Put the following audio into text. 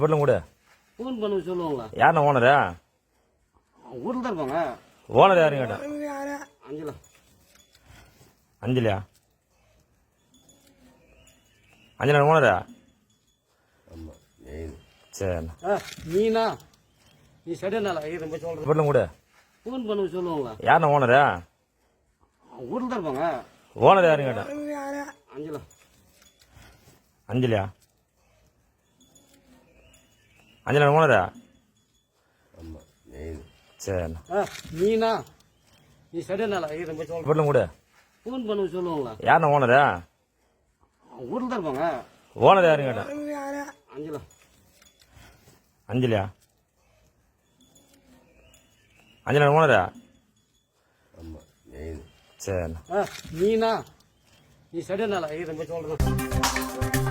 வீட்டில் கூட. ஃபோன் பண்ண சொல்லுவாங்களா? யாருண்ணா ஓனரு? ஊரில் தான் இருப்பாங்க ஓனர் யாருன்னு கேட்டேன். அஞ்சலா. அஞ்சலியா? அஞ்சலா ஓனரா? சரிண்ணா. ஆ நீனா? நீ சொல்கிறேன் வீட்டில் கூட. ஃபோன் பண்ண சொல்லுவாங்களா? யாருண்ணா ஓனரு? ஊரில் தான் இருப்பாங்க ஓனர் யாருன்னு கேட்டேன். அஞ்சலா. அஞ்சலியா? அஞ்சலா ஓனரா சரிண்ணா ஆ நீனா நீ சரியானால வீட்டில் கூட. ஃபோன் பண்ண சொல்லுவாங்களா? யாருண்ணா ஓனரு ஊரில் தான் இருப்பாங்க. ஓனர் கேட்டேன் அஞ்சலா. அஞ்சலியா? அஞ்சலா ஓனரா சரிண்ணா ஆ நீனா நீ சரியானால சொல்கிறேன்